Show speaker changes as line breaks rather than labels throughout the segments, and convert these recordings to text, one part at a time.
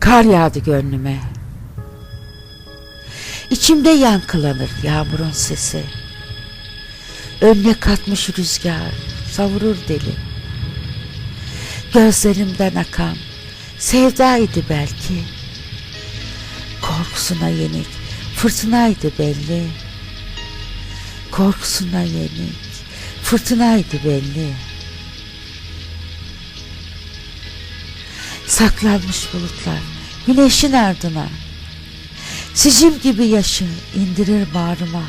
Kar yağdı gönlüme. İçimde yankılanır yağmurun sesi. Önüne katmış rüzgar, savurur deli. Gözlerimden akan sevdaydı belki. Korkusuna yenik fırtınaydı belli. Korkusuna yenik fırtınaydı belli. Saklanmış bulutlar güneşin ardına. Sicim gibi yaşı indirir bağrıma.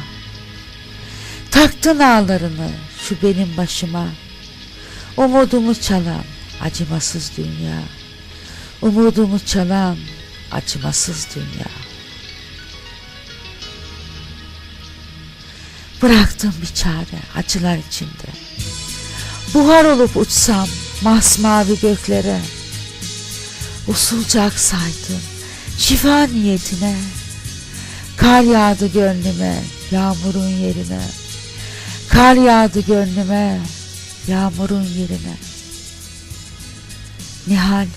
Taktın ağlarını şu benim başıma. Umudumu çalan acımasız dünya. Umudumu çalan acımasız dünya. Bıraktım bir çare acılar içinde. Buhar olup uçsam masmavi göklere. Usulca aksaydım şifa niyetine. Kar yağdı gönlüme yağmurun yerine. Kar yağdı gönlüme yağmurun yerine. Nihal